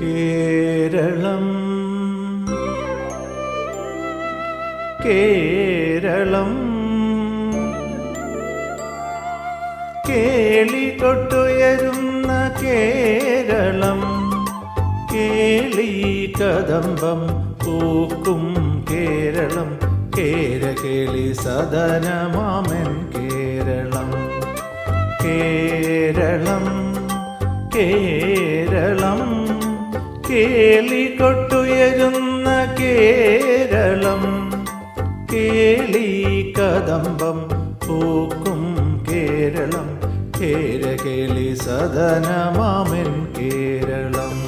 കേരളം. കേരളം. കേളി തൊട്ടുയരുന്ന കേരളം. കേളി കദംബം പൂക്കും കേരളം. കേരകേളി സദനമാമൻ കേരളം. കേരളം. കേരളം. കേളി കൊട്ടുയരുന്ന കേരളം കേളി കദംബം പൂക്കും കേരളം കേരകേളി സദനമാമൻ കേരളം.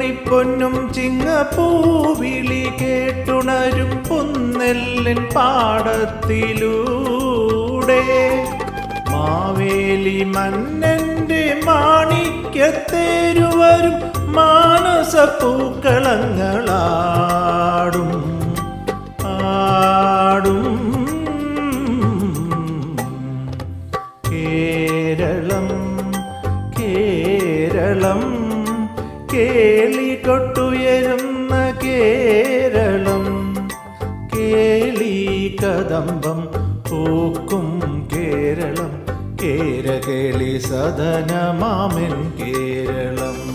പൂവണിപ്പൊന്നും ചിങ്ങപ്പൂവിളി കേട്ടുണരും പൊന്നെല്ലൻ പാടത്തിലൂടെ. മാവേലി മന്നന്റെ മാണിക്യത്തേരുവരും മാനസപ്പൂക്കളങ്ങളാടും ആടും. കേരളം കേരളം. കേളി കൊട്ടുയരുന്ന കേരളം കേളി കദംബം പൂക്കും കേരളം കേരകേളി സദനമാമൻ കേരളം.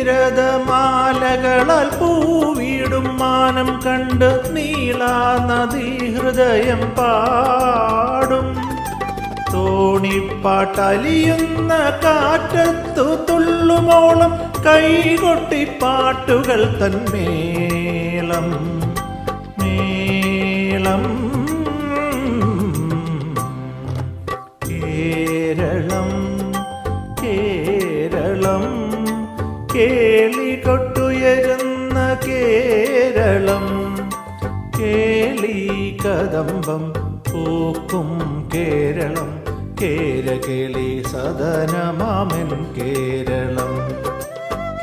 നീരതമാലകളാൽ പൂവിടും മാനം കണ്ട് നീളാ നദി ഹൃദയം പാടും. തോണിപ്പാട്ടലിയുന്ന കാറ്റത്തു തുള്ളുമോളം കൈകൊട്ടി പാട്ടുകൾ തന്മേളം മേളം. കേളി കൊട്ടുയരുന്ന കേരളം കേളി കദംബം പൂക്കും കേരളം കേരകേളി സദനമാമൻ കേരളം.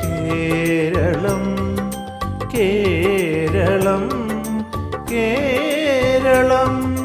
കേരളം കേരളം കേരളം.